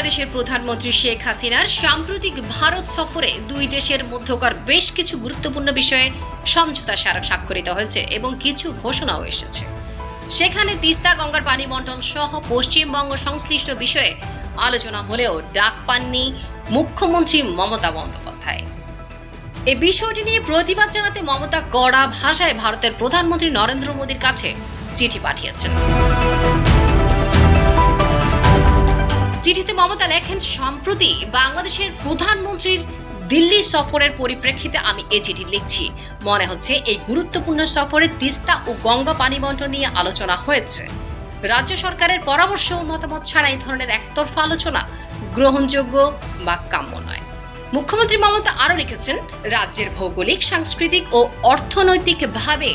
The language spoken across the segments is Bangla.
বাংলাদেশের প্রধানমন্ত্রী শেখ হাসিনার সাম্প্রতিক ভারত সফরে দুই দেশের মধ্যকার বেশ কিছু গুরুত্বপূর্ণ বিষয়ে সমঝোতা স্মারক স্বাক্ষরিত হয়েছে এবং কিছু ঘোষণাও এসেছে। সেখানে তিস্তা, গঙ্গার পানি বন্টন সহ পশ্চিমবঙ্গ সংশ্লিষ্ট বিষয়ে আলোচনা হলেও ডাক পাননি মুখ্যমন্ত্রী মমতা বন্দ্যোপাধ্যায়। এ বিষয়টি নিয়ে প্রতিবাদ জানাতে মমতা কড়া ভাষায় ভারতের প্রধানমন্ত্রী নরেন্দ্র মোদীর কাছে চিঠি পাঠিয়েছেন। চিঠিতে মমতা লেখেন, সম্প্রতি বাংলাদেশের প্রধানমন্ত্রীর দিল্লি সফরের পরিপ্রেক্ষিতে আমি এই চিঠি লিখছি। মনে হচ্ছে এই গুরুত্বপূর্ণ সফরে তিস্তা ও গঙ্গা পানি বন্টন নিয়ে আলোচনা হয়েছে। রাজ্য সরকারের পরামর্শ ও মতামত ছাড়া এই ধরনের একতরফা আলোচনা গ্রহণযোগ্য বা কাম্য নয়। মুখ্যমন্ত্রী মমতা আরও লিখেছেন, রাজ্যের ভৌগোলিক, সাংস্কৃতিক ও অর্থনৈতিকভাবে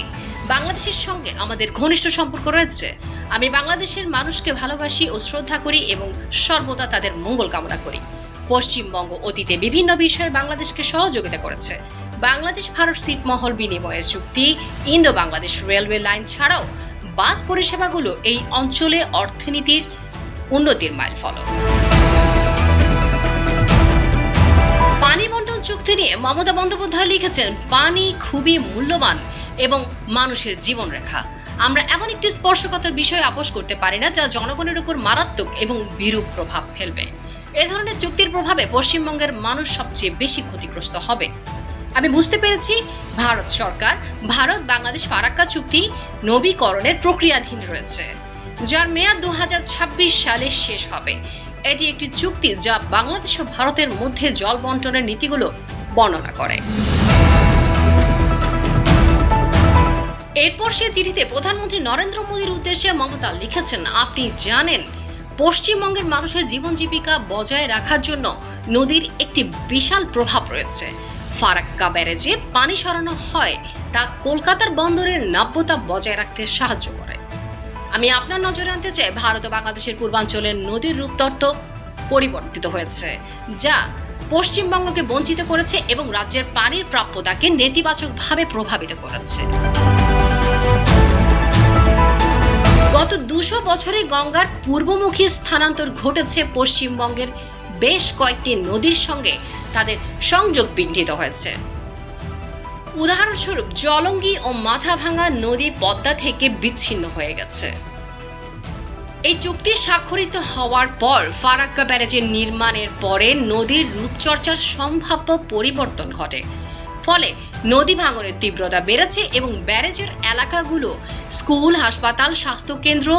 বাংলাদেশের সঙ্গে আমাদের ঘনিষ্ঠ সম্পর্ক রয়েছে। আমি বাংলাদেশের মানুষকে ভালোবাসি ও শ্রদ্ধা করি এবং সর্বদা তাদের মঙ্গল কামনা করি। পশ্চিমবঙ্গ অতীতে বিভিন্ন বিষয়ে বাংলাদেশকে সহযোগিতা করেছে। বাংলাদেশ, ভারত ছিটমহল বিনিময়ের চুক্তি ইন্দো বাংলাদেশ রেলওয়ে লাইন ছাড়াও বাস পরিষেবাগুলো এই অঞ্চলে অর্থনীতির উন্নতির মাইল ফলক। পানি বন্টন চুক্তি নিয়ে মমতা বন্দ্যোপাধ্যায় লিখেছেন, পানি খুবই মূল্যবান এবং মানুষের জীবনরেখা। আমরা এমন একটি স্পর্শকাতর বিষয় আপোষ করতে পারি না, যা জনগণের উপর মারাত্মক এবং বিরূপ প্রভাব ফেলবে। এ ধরনের চুক্তির প্রভাবে পশ্চিমবঙ্গের মানুষ সবচেয়ে বেশি ক্ষতিগ্রস্ত হবে। আমি বুঝতে পেরেছি, ভারত সরকার, ভারত, বাংলাদেশ ফারাক্কা চুক্তি নবীকরণের প্রক্রিয়াধীন রয়েছে, যার মেয়াদ দু হাজার ছাব্বিশ সালে শেষ হবে। এটি একটি চুক্তি যা বাংলাদেশ ও ভারতের মধ্যে জল বন্টনের নীতিগুলো বর্ণনা করে। এরপর সে চিঠিতে প্রধানমন্ত্রী নরেন্দ্র মোদীর উদ্দেশ্যে মমতা লিখেছেন, আপনি জানেন, পশ্চিমবঙ্গের মানুষের জীবন জীবিকা বজায় রাখার জন্য নদীর একটি বিশাল প্রভাব রয়েছে। ফারাক্কা ব্যারেজে পানি সরানো হয়, তা কলকাতার বন্দরের নাব্যতা বজায় রাখতে সাহায্য করে। আমি আপনার নজরে আনতে চাই, ভারত ও বাংলাদেশের পূর্বাঞ্চলের নদীর রূপতত্ত্ব পরিবর্তিত হয়েছে, যা পশ্চিমবঙ্গকে বঞ্চিত করেছে এবং রাজ্যের পানির প্রাপ্যতাকে নেতিবাচকভাবে প্রভাবিত করেছে। গত দুশো বছরে গঙ্গার পূর্বমুখী স্থানান্তর ঘটেছে পশ্চিমবঙ্গের বেশ কয়েকটি নদীর সঙ্গে। তাদের সংযোগ বিঘ্নিত হয়েছে। উদাহরণস্বরূপ, জলঙ্গি ও মাথাভাঙা নদী পদ্মা থেকে বিচ্ছিন্ন হয়ে গেছে। এই চুক্তি স্বাক্ষরিত হওয়ার পর ফারাক্কা ব্যারেজের নির্মাণের পরে নদীর রূপচর্চার সম্ভাব্য পরিবর্তন ঘটে। ফলে নদী ভাঙনের তীব্রতা বেড়েছে এবং ব্যারেজের এলাকাগুলো স্কুল, হাসপাতাল, স্বাস্থ্যকেন্দ্র,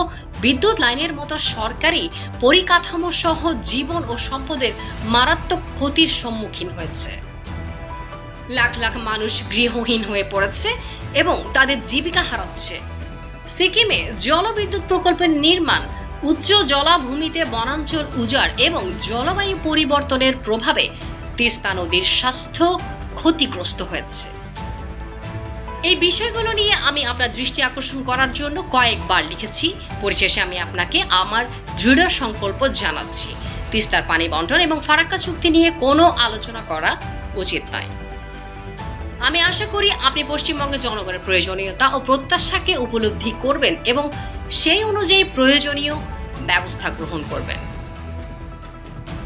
বিদ্যুৎ লাইনের মতো সরকারি পরিকাঠামো সহ জীবন ও সম্পদের মারাত্মক ক্ষতির সম্মুখীন হয়েছে। লাখ লাখ মানুষ গৃহহীন হয়ে পড়েছে এবং তাদের জীবিকা হারাচ্ছে। সিকিমে জলবিদ্যুৎ প্রকল্পের নির্মাণ, উচ্চ জলাভূমিতে বনাঞ্চল উজাড় এবং জলবায়ু পরিবর্তনের প্রভাবে তিস্তা নদীর স্বাস্থ্য ক্ষতিগ্রস্ত হয়েছে। এই বিষয়গুলো নিয়ে আমি আপনার দৃষ্টি আকর্ষণ করার জন্য কয়েকবার লিখেছি। পরিশেষে আমি আপনাকে আমার দৃঢ় সংকল্প জানাচ্ছি। তিস্তার পানি বন্টন এবং ফারাক্কা চুক্তি নিয়ে কোনো আলোচনা করা উচিত নয়। আমি আশা করি আপনি পশ্চিমবঙ্গের জনগণের প্রয়োজনীয়তা ও প্রত্যাশাকে উপলব্ধি করবেন এবং সেই অনুযায়ী প্রয়োজনীয় ব্যবস্থা গ্রহণ করবেন।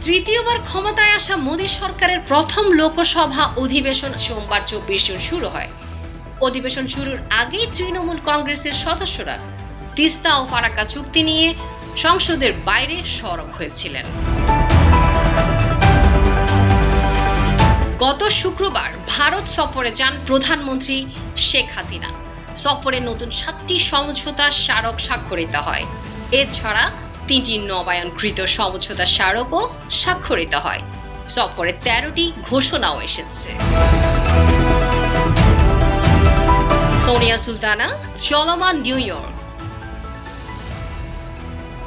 তৃতীয়বার ক্ষমতায় আসা মোদী সরকারের প্রথম লোকসভা অধিবেশন সোমবার চব্বিশ জুন শুরু হয়। অধিবেশন শুরুর আগেই তৃণমূল কংগ্রেসের সদস্যরা তিস্তা ও ফারাক্কা চুক্তি নিয়ে সংসদের বাইরে সরব হয়েছিলেন। গত শুক্রবার ভারত সফরে যান প্রধানমন্ত্রী শেখ হাসিনা। সফরে নতুন সাতটি সমঝোতা স্মারক স্বাক্ষরিত হয়। এছাড়া তিনটি নবায়নকৃত সমঝোতা স্মারকও স্বাক্ষরিত হয়। সফরে তেরোটি ঘোষণাও এসেছে। সোনিয়া সুলতানা, চলমান নিউ ইয়র্ক।